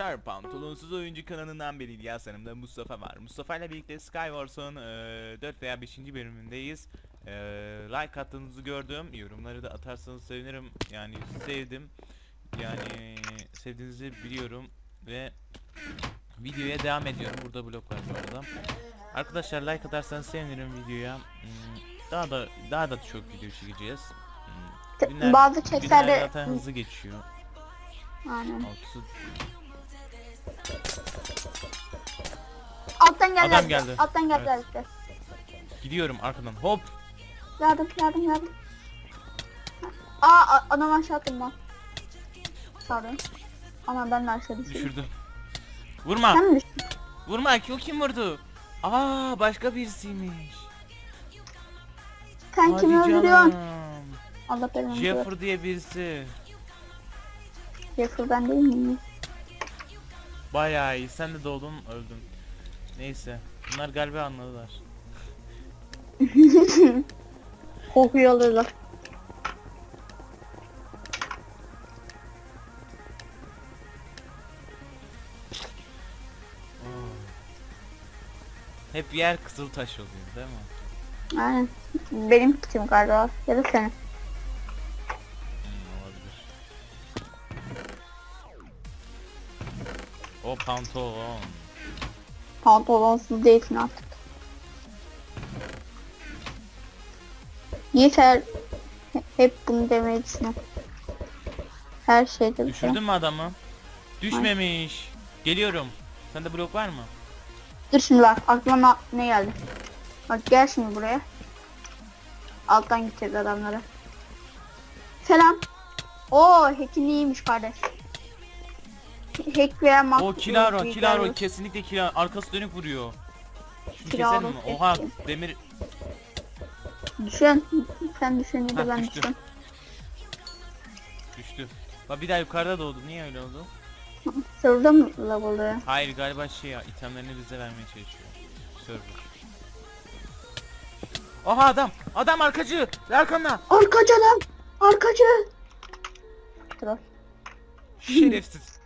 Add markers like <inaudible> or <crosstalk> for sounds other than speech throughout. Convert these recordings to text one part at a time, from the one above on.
arkadaşlar Pantolonsuz Oyuncu kanalından beri İlyas yanımda Mustafa var. Mustafa ile birlikte Skywars'un eee 4 veya 5. bölümündeyiz. Eee, like attığınızı gördüm. Yorumları da atarsanız sevinirim. Yani sevdim. Yani sevdiğinizi biliyorum ve videoya devam ediyorum. Burada blok var bu arada. Arkadaşlar like atarsanız sevinirim videoya. Hmm, Daha da daha da çok video çekeceğiz. Hmm, Günler, Bazı günler chatlerde zaten hızlı geçiyor. Aynen. Altı Alttan gel. Adam gel. geldi. Alttan gel. Evet. gel. Gidiyorum arkadan hop Yardım yardım yardım. Aa adam aşağı attım lan. Pardon. Ama ben de aşağı düştüm. düşürdüm. Vurma Sen mi düştün? vurma o kim vurdu? Aa başka birisiymiş. Sen kimi Hadi öldürüyorsun? canım. Allah belanı versin. Jeffrey diye birisi. Jeffrey ben değil miyim? Bayağı iyi sen de doğdun öldün. Neyse bunlar galiba anladılar. <laughs> Kokuyu alıyorlar. Hep yer kızıltaş oluyor değil mi? Aynen. Benim kitim galiba. Ya da senin. Hmm, olabilir. O pantolon. Pantolonsuz değilsin artık. Yeter. He- Hep bunu demeyi düşünüyorum. Her şeyde şey. Düşürdün mü adamı? Düşmemiş. Geliyorum. Sende blok var mı? Dur şimdi bak aklıma ne geldi. Bak gel şimdi buraya. Alttan gideceğiz adamlara. Selam. Oo hackin iyiymiş kardeş. Hack veya mak... O Kilaro, Kilaro kesinlikle Kilaro. Arkası dönük vuruyor. Şunu Kilaro keselim mi? Oha demir Düşün. Sen Hah, de ben düştü. düşün. düştü. Bak bir daha yukarıda doğdu. Niye öyle oldu? Sırda mı lav oluyor? Hayır galiba şey ya itemlerini bize vermeye çalışıyor. Server. Oha adam! Adam arkacı! Arkanda! Arkacı lan! Arkacı! Troll. Şerefsiz.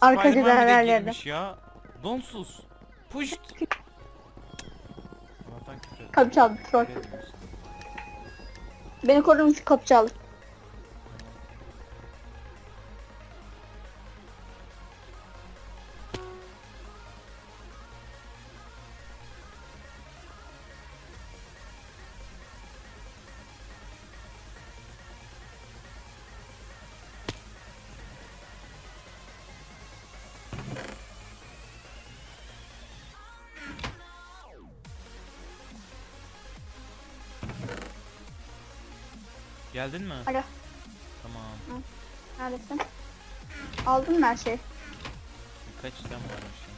Arkacı Spiderman da bile her yerde. girmiş ya. Donsuz. Puşt. Kapı çaldı troll. Beni için kapı çaldı. Geldin mi? Alo. Tamam. Neredesin? Aldın mı her şeyi? Birkaç item varmış ya.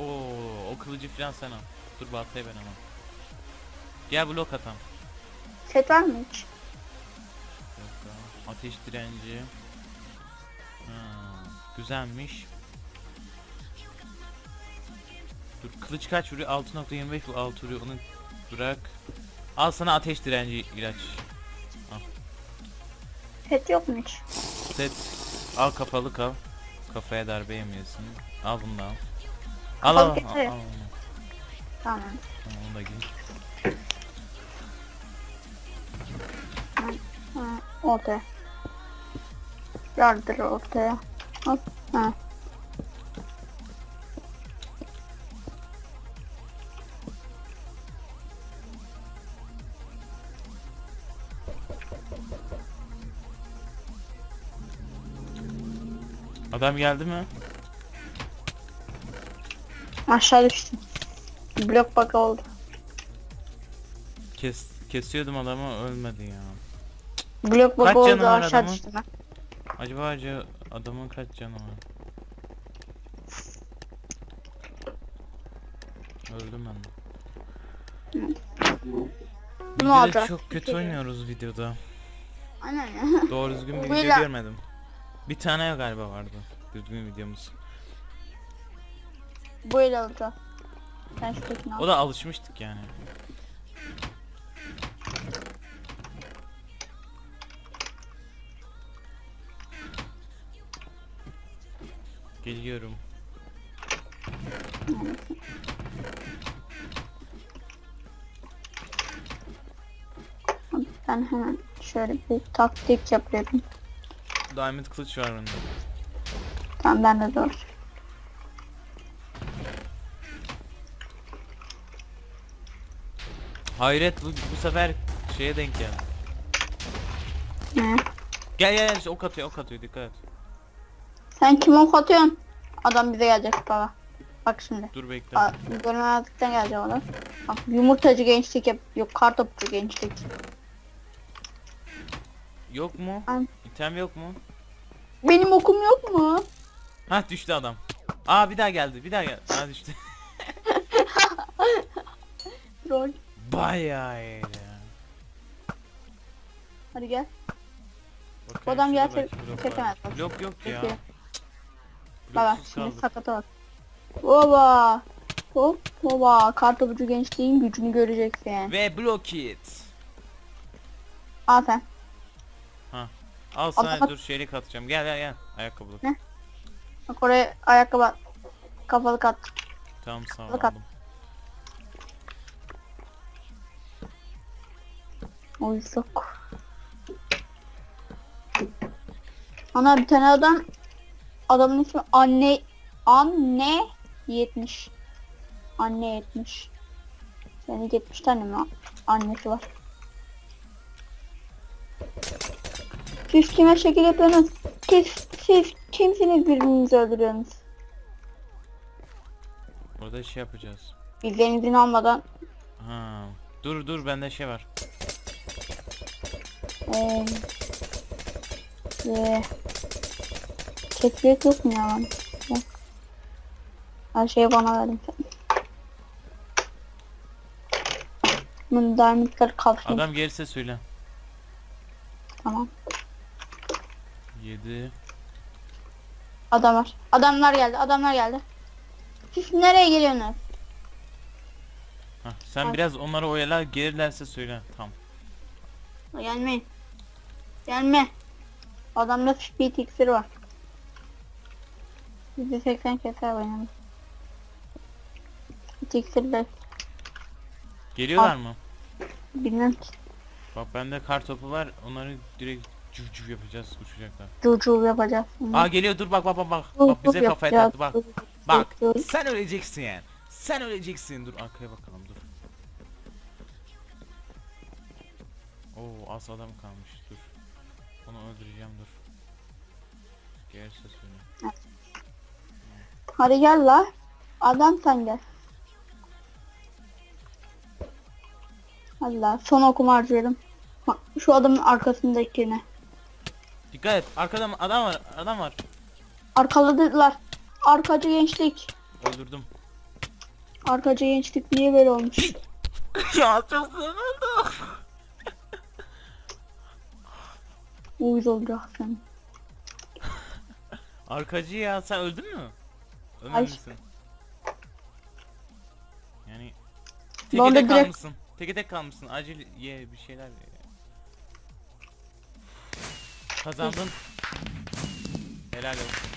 Oo, o kılıcı falan sen al. Dur baltayı ben alayım. Gel blok atam. Set var mı hiç? Dakika. Ateş direnci. Ha, güzelmiş. Dur kılıç kaç vuruyor? 6.25 bu 6 vuruyor. Onu bırak. Al sana ateş direnci ilaç. Yok mu hiç? Set. Al kapalı kal. Kafaya darbe yemiyorsun. Al bunu da al. Al al al. Kapalı al, al. Tamam. Tamam onu da giy. Ha, ortaya. Yardır ortaya. Hop. Ha. Adam geldi mi? Aşağı düştüm. Blok bug oldu. Kes kesiyordum adamı ölmedi ya. Blok bug Kaç oldu canı var aşağı adamın? düştüm ben. Acaba acı adamın kaç canı var? Öldüm ben de. Bunu Videoda alacak. çok kötü oynuyoruz videoda. Aynen ya. Doğru düzgün bir Bu video ile- görmedim. Bir tane galiba vardı. Düzgün videomuz. Bu el alacağım. Ben şuradakini O da alışmıştık yani. Geliyorum. Ben hemen şöyle bir taktik yapıyorum. Diamond kılıç var bende. Tamam ben de doğru. Hayret bu, bu sefer şeye denk geldi. Ne? Gel gel gel işte ok atıyor ok atıyor dikkat et. Sen kim ok atıyorsun? Adam bize gelecek baba. Bak şimdi. Dur bekle. Aa, Görmemezlikten gelecek adam. Bak yumurtacı gençlik yap. Yok kartopçu gençlik. Yok mu? An- İtem yok mu? Benim okum yok mu? Ha düştü adam. Aa bir daha geldi bir daha geldi. Ha düştü. <laughs> Rol. Bayağı iyi. Hadi gel. Bakayım Bu adam şurada gelse belki blok çekemez var. Blok yok ya. Peki. Baba Bloksuz şimdi kaldık. sakata bak. Baba. Hop baba. Kartopucu gençliğin gücünü göreceksin. Ve block it. Al sen. Al sana Al- dur şeylik atacağım. Gel gel gel. Ayakkabılık. Ne? Bak oraya ayakkabı at. Kafalık at. Tamam sağ ol Bak at. aldım. Uysak. Ana bir tane adam adamın ismi anne anne 70 anne 70 yani 70 tane mi annesi var siz kime şekil yapıyorsunuz siz, siz kimsiniz birbirinizi öldürüyorsunuz Burada şey yapacağız. bizden izin almadan Ha. Dur dur bende şey var. eee eee Çekmek yok mu ya lan? Yok. Her şeyi bana verin sen. Bunun diamondları kalsın. Adam gelirse söyle. Tamam. 7 Adam var. Adamlar geldi. Adamlar geldi. Siz nereye geliyorsunuz? Hah, sen Ay. biraz onları oyala gelirlerse söyle. Tamam. Gelmeyin. Gelme. Adamda speed iksiri var. %80 keser benim. İksiri de Geliyorlar Al. mı? bilmem ki. Bak bende kar topu var. Onları direkt cüv cüv yapacağız uçacaklar. Cucu yapacağız. Aa geliyor dur bak bak bak bak. Cucu Bak bize kafaya yapacağız. taktı bak. Bak sen öleceksin yani. Sen öleceksin. Dur arkaya bakalım dur. Oo az adam kalmış dur. Onu öldüreceğim dur. Gelirse söyle. Hadi gel la. Adam sen gel. La. Son okuma harcayalım. Bak, Şu adamın arkasındakine. Dikkat et. Arkada mı- adam var. Adam var. Arkaladılar. Arkacı gençlik. Öldürdüm. Arkacı gençlik niye böyle olmuş? <laughs> ya çok sıkıldım. Uyuz olacak sen. <laughs> Arkacı ya sen öldün mü? Ay. Ölmemişsin. Yani teke de tek direkt- kalmışsın. Teke tek kalmışsın. Acil ye bir şeyler ye. Kazandın. Helal olsun.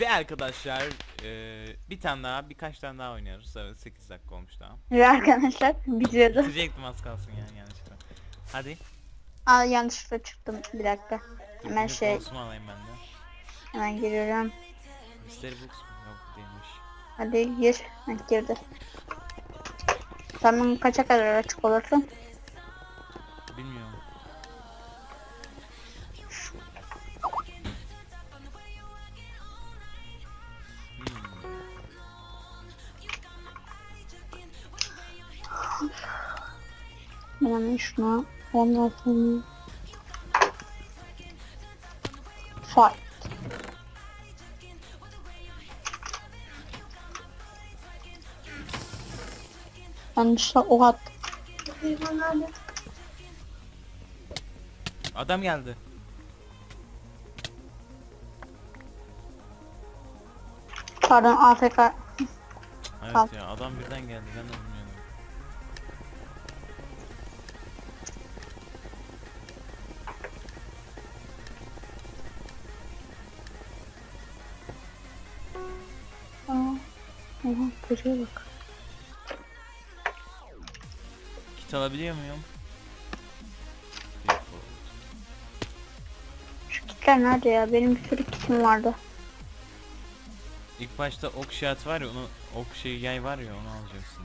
Ve arkadaşlar eee, bir tane daha birkaç tane daha oynuyoruz. Evet 8 dakika olmuş daha. Ve arkadaşlar bitiyordu. Bitecektim az kalsın yani yanlışlıkla. Hadi. Aa yanlışlıkla çıktım. Bir dakika. dur, Hemen bir şey Osman alayım ben de. hemen giriyorum. Mystery Books mu? Yok değilmiş. Hadi gir. Ha, girdi. Tamam kaça kadar açık olursun? Şunu ondan sonra Fight. Yanlışla o at. Adam geldi. Pardon AFK. Evet Kalk. ya adam birden geldi ben de buraya bak. Kit alabiliyor muyum? Şu kitler nerede ya? Benim bir sürü kitim vardı. İlk başta ok şart var ya onu ok şey yay var ya onu alacaksın.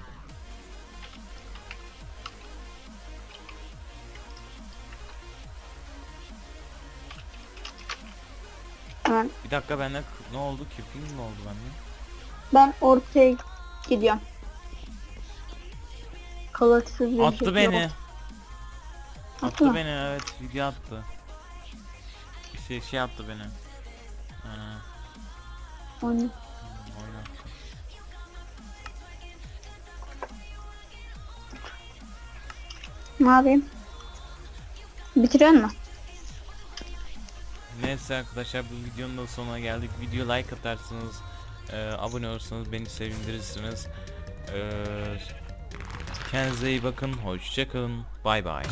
Hemen. Bir dakika bende ne oldu ki? Ping mi oldu bende? Ben ortaya gidiyorum. Kalaksız bir Attı şekilde beni. bak- Attı Attı mı? beni evet video attı. Bir şey şey attı beni. Ha, oynattı. Ne yapayım? Bitiriyor mu? Neyse arkadaşlar bu videonun da sonuna geldik. Video like atarsınız, e, abone olursanız beni sevindirirsiniz. E, kendinize iyi bakın, hoşçakalın, bay bay.